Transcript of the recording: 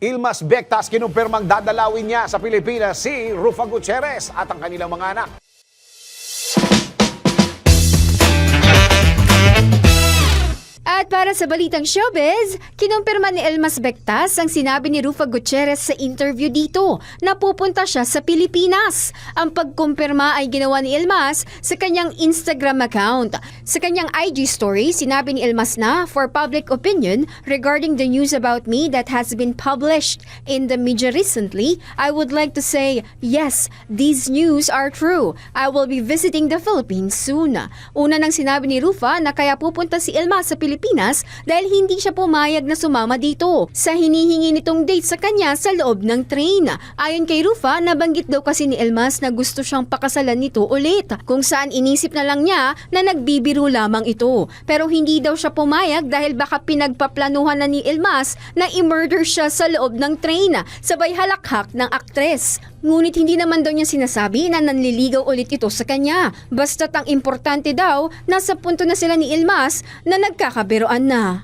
Ilmas Bectas kinumpirmang dadalawin niya sa Pilipinas si Rufa Gutierrez at ang kanilang mga anak. At para sa balitang showbiz, kinumpirma ni Elmas Bectas ang sinabi ni Rufa Gutierrez sa interview dito na pupunta siya sa Pilipinas. Ang pagkumpirma ay ginawa ni Elmas sa kanyang Instagram account. Sa kanyang IG story, sinabi ni Elmas na for public opinion regarding the news about me that has been published in the media recently, I would like to say, yes, these news are true. I will be visiting the Philippines soon. Una nang sinabi ni Rufa na kaya pupunta si Elmas sa Pilipinas dahil hindi siya pumayag na sumama dito sa hinihingi nitong date sa kanya sa loob ng train. Ayon kay Rufa, nabanggit daw kasi ni Elmas na gusto siyang pakasalan nito ulit kung saan inisip na lang niya na nagbibiro lamang ito. Pero hindi daw siya pumayag dahil baka pinagpaplanuhan na ni Elmas na i-murder siya sa loob ng train sabay halakhak ng aktres. Ngunit hindi naman daw niya sinasabi na nanliligaw ulit ito sa kanya. Basta't ang importante daw, nasa punto na sila ni Ilmas na nagkakabiroan na.